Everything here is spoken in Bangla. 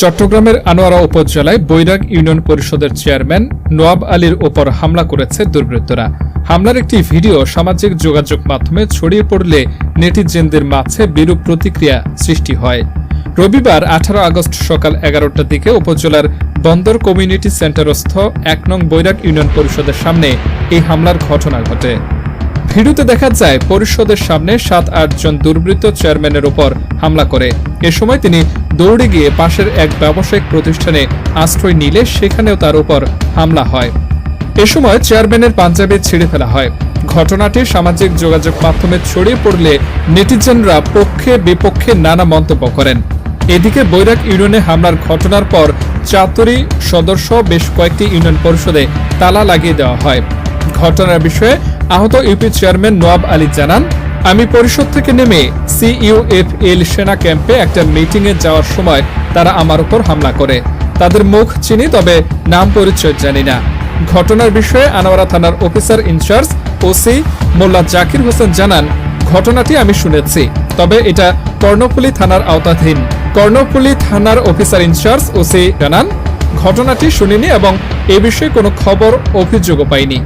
চট্টগ্রামের আনোয়ারা উপজেলায় বৈরাগ ইউনিয়ন পরিষদের চেয়ারম্যান নোয়াব আলীর ওপর হামলা করেছে দুর্বৃত্তরা। হামলার একটি ভিডিও সামাজিক যোগাযোগ মাধ্যমে ছড়িয়ে পড়লে নেটিজেনদের মাঝে বিরূপ প্রতিক্রিয়া সৃষ্টি হয়। রবিবার আঠারো আগস্ট সকাল এগারোটার দিকে উপজেলার বন্দর কমিউনিটি সেন্টারস্থ এক নং বৈরাগ ইউনিয়ন পরিষদের সামনে এই হামলার ঘটনা ঘটে। ভিডিওতে দেখা যায়, পরিষদের সামনে সাত, আট জন দুর্বৃত্ত চেয়ারম্যানের উপর হামলা করে। এ সময় তিনি দৌড়ে গিয়ে পাশের এক ব্যবসায়িক প্রতিষ্ঠানে আশ্রয় নিলে সেখানেও তার উপর হামলা হয়। এ সময় চেয়ারম্যানের পাঞ্জাবি ছিঁড়ে ফেলা হয়। ঘটনাটি সামাজিক যোগাযোগ মাধ্যমে ছড়িয়ে পড়লে নেটিজেনরা পক্ষে বিপক্ষে নানা মন্তব্য করেন। এদিকে বৈরাগ ইউনিয়নে হামলার ঘটনার পর চাতুরি সদস্য বেশ কয়েকটি ইউনিয়ন পরিষদে তালা লাগিয়ে দেওয়া হয়। ঘটনার বিষয়ে আহত ইউপি চেয়ারম্যান নোয়াব আলী জানান, আমি পরিষদ থেকে নেমে সিইউএফএল সেনা ক্যাম্পে একটা মিটিং এ যাওয়ার সময় তারা আমার উপর হামলা করে। তাদের মুখ চিনি, তবে নাম পরিচয় জানি না। ঘটনার বিষয়ে আনোয়ারা থানার officer in charge OC Molla Zakir Hossain জানান, ঘটনাটি আমি শুনেছি, তবে এটা কর্ণফুলী থানার আওতাধীন। কর্ণফুলী থানার অফিসার ইনচার্জ ওসি জানান, ঘটনাটি শুনিনি এবং এ বিষয়ে কোনো খবর, অভিযোগও পাইনি।